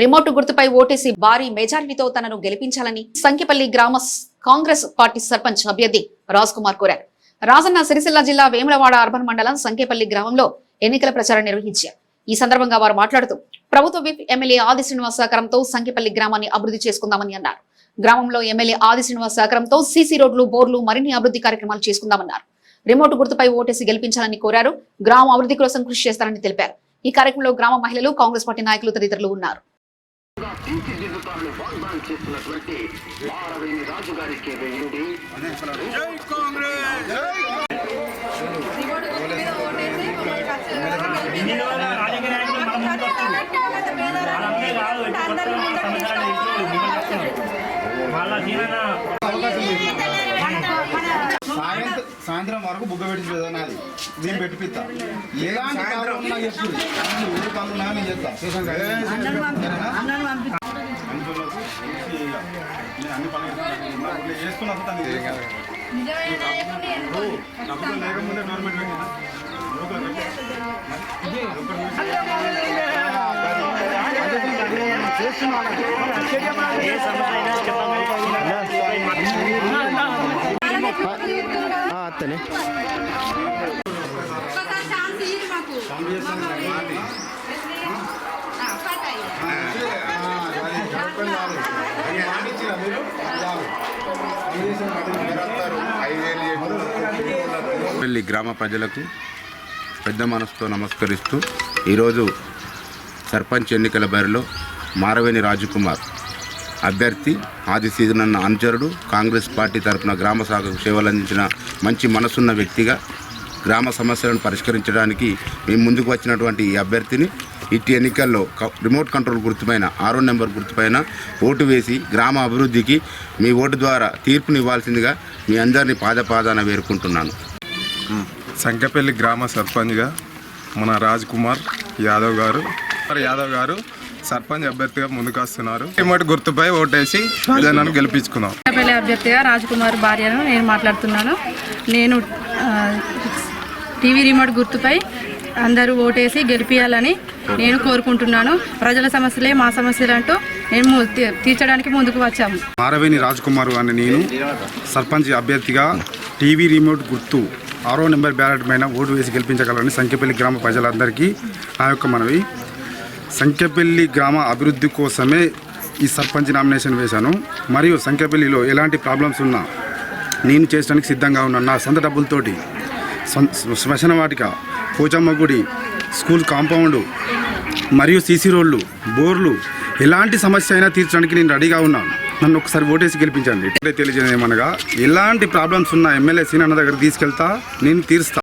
Remote గుర్తుపై ఓటేసి భారీ మెజారిటీతో తనను గెలిపించాలని సంఖ్యపల్లి గ్రామ కాంగ్రెస్ పార్టీ సర్పంచ్ అభ్యర్థి రాజ్ కుమార్ కోరారు. రాజన్న సిరిసిల్ల జిల్లా వేములవాడ అర్బన్ మండలం సంఖ్యపల్లి గ్రామంలో ఎన్నికల ప్రచారం నిర్వహించారు. ఈ సందర్భంగా వారు మాట్లాడుతూ ప్రభుత్వ విప్ ఎమ్మెల్యే ఆది శ్రీనివాస్ సహకారంతో సంఖ్యపల్లి గ్రామాన్ని అభివృద్ధి చేసుకుందామని అన్నారు. గ్రామంలో ఎమ్మెల్యే ఆది శ్రీనివాస్ సహకారంతో సీసీ రోడ్లు బోర్లు మరిన్ని అభివృద్ధి కార్యక్రమాలు చేసుకుందామన్నారు. రిమోట్ గుర్తుపై ఓటేసి గెలిపించాలని కోరారు. గ్రామ అభివృద్ధి కోసం కృషి చేస్తారని తెలిపారు. ఈ కార్యక్రమంలో గ్రామ మహిళలు కాంగ్రెస్ పార్టీ నాయకులు తదితరులు ఉన్నారు. తీర్చిదిద్దుతారని వాగ్దానం చేస్తున్నటువంటి భారవేణి రాజు గారికి వేయండి రాజకీయ నాయకులు మన సాయంత్రం సాయంత్రం వరకు బుగ్గ పెట్టించదు నాది. నేను పెట్టిపిస్తా. ఎలాంటి కాలం ఉన్నా చెప్పు. నువ్వు ఏ పనులు ఉన్నా నేను చెప్తా పెళ్ళి గ్రామ ప్రజలకు పెద్ద మనసుతో నమస్కరిస్తూ ఈరోజు సర్పంచ్ ఎన్నికల బరిలో మారవేణి రాజకుమార్ అభ్యర్థి ఆది సీజనన్న అనుచరుడు కాంగ్రెస్ పార్టీ తరపున గ్రామ శాఖకు సేవలు అందించిన మంచి మనసున్న వ్యక్తిగా గ్రామ సమస్యలను పరిష్కరించడానికి మేము ముందుకు వచ్చినటువంటి ఈ అభ్యర్థిని ఇట్టి ఎన్నికల్లో క- రిమోట్ కంట్రోల్ గుర్తుపైన ఆరో నెంబర్ గుర్తుపైన ఓటు వేసి గ్రామ అభివృద్ధికి మీ ఓటు ద్వారా తీర్పునివ్వాల్సిందిగా మీ అందరినీ పాదపాదాన వేరుకుంటున్నాను సంకపల్లి గ్రామ సర్పంచ్గా మన రాజ్ కుమార్ యాదవ్ గారు. యాదవ్ గారు సర్పంచ్ అభ్యర్థిగా ముందుకు వస్తున్నారు రిమోట్ గుర్తుపై ఓటేసి జనాన్ని గెలిపించుకుందాం ఎమ్మెల్యే అభ్యర్థిగా రాజ్ కుమార్ భార్యను నేను మాట్లాడుతున్నాను. నేను టీవీ రిమోట్ గుర్తుపై అందరూ ఓటేసి గెలిపించాలని నేను కోరుకుంటున్నాను. ప్రజల సమస్యలే మా సమస్యలు అంటూ తీ- తీర్చడానికి ముందుకు వచ్చాము. మారవేణి రాజ్ కుమార్ అని నేను సర్పంచ్ అభ్యర్థిగా టీవీ రిమోట్ గుర్తు ఆరో నెంబర్ బ్యాలెట్ పైన ఓటు వేసి గెలిపించగలని సంఖ్యపల్లి గ్రామ ప్రజలందరికీ నా యొక్క మనవి. సంఖ్యపల్లి గ్రామ అభివృద్ధి కోసమే ఈ సర్పంచ్ నామినేషన్ వేశాను. మరియు సంఖ్యపల్లిలో ఎలాంటి ప్రాబ్లమ్స్ ఉన్నా నేను చేయడానికి సిద్ధంగా ఉన్నాను. నా సొంత డబ్బులతోటి శ్మశాన వాటిక పోచమ్మ గుడి స్కూల్ కాంపౌండు మరియు సీసీ రోడ్లు బోర్లు ఎలాంటి సమస్య అయినా తీర్చడానికి నేను రెడీగా ఉన్నాను. నన్ను ఒకసారి ఓటేసి గెలిపించండి. ఇప్పుడే తెలియజేయమనగా ఎలాంటి ప్రాబ్లమ్స్ ఉన్నా ఎమ్మెల్యే సీనన్న దగ్గర తీసుకెళ్తా నేను తీరుస్తా.